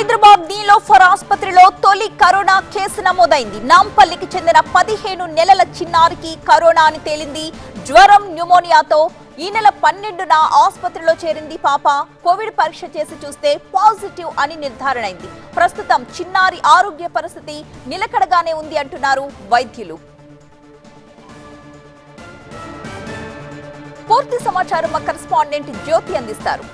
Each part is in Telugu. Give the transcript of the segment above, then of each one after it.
హైదరాబాద్ నీలోఫర్ ఆసుపత్రిలో తొలి కరోనా కేసు నమోదైంది. నాంపల్లికి చెందిన పదిహేను నెలల చిన్నారికి కరోనా అని తేలింది. జ్వరం న్యూమోనియాతో ఈ నెల పన్నెండున ఆసుపత్రిలో చేరింది పాప. కోవిడ్ పరీక్ష చేసి చూస్తే పాజిటివ్ అని నిర్ధారణ అయింది ప్రస్తుతం చిన్నారి ఆరోగ్య పరిస్థితి నిలకడగానే ఉంది అంటున్నారు వైద్యులు. పూర్తి సమాచారం మా కరెస్పాండెంట్ జ్యోతి అందిస్తారు.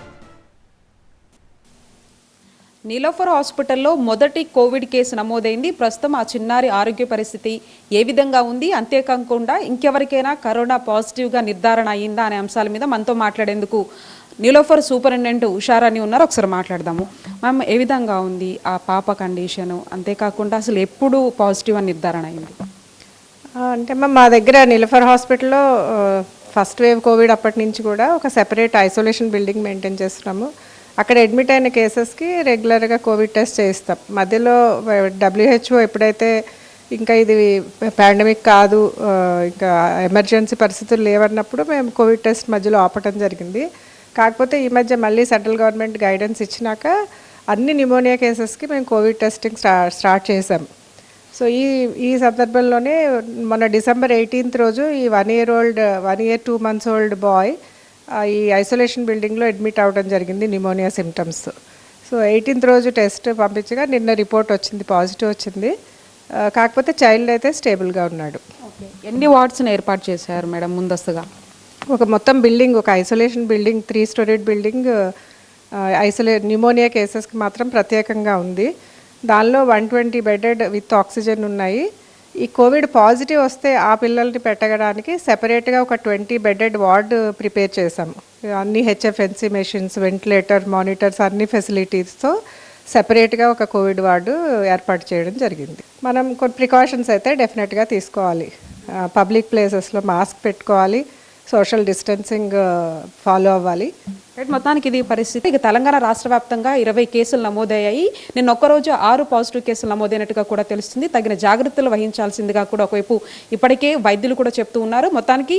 నీలోఫర్ హాస్పిటల్లో మొదటి కోవిడ్ కేసు నమోదైంది. ప్రస్తుతం ఆ చిన్నారి ఆరోగ్య పరిస్థితి ఏ విధంగా ఉంది? అంతేకాకుండా ఇంకెవరికైనా కరోనా పాజిటివ్గా నిర్ధారణ అయిందా అనే అంశాల మీద మనతో మాట్లాడేందుకు నీలోఫర్ సూపరింటెండెంట్ ఉషారాణి ఉన్నారు. ఒకసారి మాట్లాడదాము. మ్యామ్ ఏ విధంగా ఉంది ఆ పాప కండిషను? అంతేకాకుండా అసలు ఎప్పుడు పాజిటివ్ అని నిర్ధారణ అయింది? అంటే మ్యామ్ మా దగ్గర నిలఫర్ హాస్పిటల్లో ఫస్ట్ వేవ్ కోవిడ్ అప్పటి నుంచి కూడా ఒక సెపరేట్ ఐసోలేషన్ బిల్డింగ్ మెయింటైన్ చేస్తున్నాము. అక్కడ అడ్మిట్ అయిన కేసెస్కి రెగ్యులర్గా కోవిడ్ టెస్ట్ చేయిస్తాం. మధ్యలో డబ్ల్యూహెచ్ఓ ఎప్పుడైతే ఇంకా ఇది పాండమిక్ కాదు ఇంకా ఎమర్జెన్సీ పరిస్థితులు లేవన్నప్పుడు మేము కోవిడ్ టెస్ట్ మధ్యలో ఆపటం జరిగింది. కాకపోతే ఈ మధ్య మళ్ళీ సెంట్రల్ గవర్నమెంట్ గైడెన్స్ ఇచ్చినాక అన్ని న్యూమోనియా కేసెస్కి మేము కోవిడ్ టెస్టింగ్ స్టా స్టార్ట్ చేసాం సో ఈ ఈ సందర్భంలోనే మొన్న డిసెంబర్ ఎయిటీన్త్ రోజు ఈ one year old one year two months old boy ఈ ఐసోలేషన్ బిల్డింగ్లో అడ్మిట్ అవ్వడం జరిగింది న్యూమోనియా సిమ్టమ్స్ సో ఎయిటీన్త్ రోజు టెస్ట్ పంపించగా నిన్న రిపోర్ట్ వచ్చింది పాజిటివ్ వచ్చింది. కాకపోతే చైల్డ్ అయితే స్టేబుల్గా ఉన్నాడు. ఎన్ని వార్డ్స్ని ఏర్పాటు చేశారు మేడం ముందస్తుగా? ఒక మొత్తం బిల్డింగ్ ఒక isolation building three storied building ఐసోలే pneumonia కేసెస్కి మాత్రం ప్రత్యేకంగా ఉంది. దానిలో one twenty bedded with oxygen ఉన్నాయి. ఈ కోవిడ్ పాజిటివ్ వస్తే ఆ పిల్లల్ని పెట్టడానికి సెపరేట్గా ఒక ట్వంటీ బెడెడ్ వార్డ్ ప్రిపేర్ చేసాము అన్ని హెచ్ఎఫ్ఎన్సీ మెషిన్స్ వెంటిలేటర్ మానిటర్స్ అన్ని ఫెసిలిటీస్తో సెపరేట్గా ఒక కోవిడ్ వార్డు ఏర్పాటు చేయడం జరిగింది. మనం కొన్ని ప్రికాషన్స్ అయితే డెఫినెట్గా తీసుకోవాలి. పబ్లిక్ ప్లేసెస్లో మాస్క్ పెట్టుకోవాలి. సోషల్ డిస్టెన్సింగ్ ఫాలో అవ్వాలి. మొత్తానికి ఇది పరిస్థితి. ఇక తెలంగాణ రాష్ట్ర వ్యాప్తంగా ఇరవై కేసులు నమోదయ్యాయి. నిన్న ఒక్కరోజు ఆరు పాజిటివ్ కేసులు నమోదైనట్టుగా కూడా తెలుస్తుంది. తగిన జాగ్రత్తలు వహించాల్సిందిగా కూడా ఒకవైపు ఇప్పటికే వైద్యులు కూడా చెప్తూ ఉన్నారు. మొత్తానికి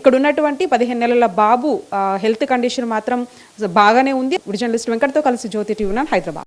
ఇక్కడ ఉన్నటువంటి పదిహేను నెలల బాబు హెల్త్ కండిషన్ మాత్రం బాగానే ఉంది. జర్నలిస్ట్ వెంకట్తో కలిసి జ్యోతి టీవీ హైదరాబాద్.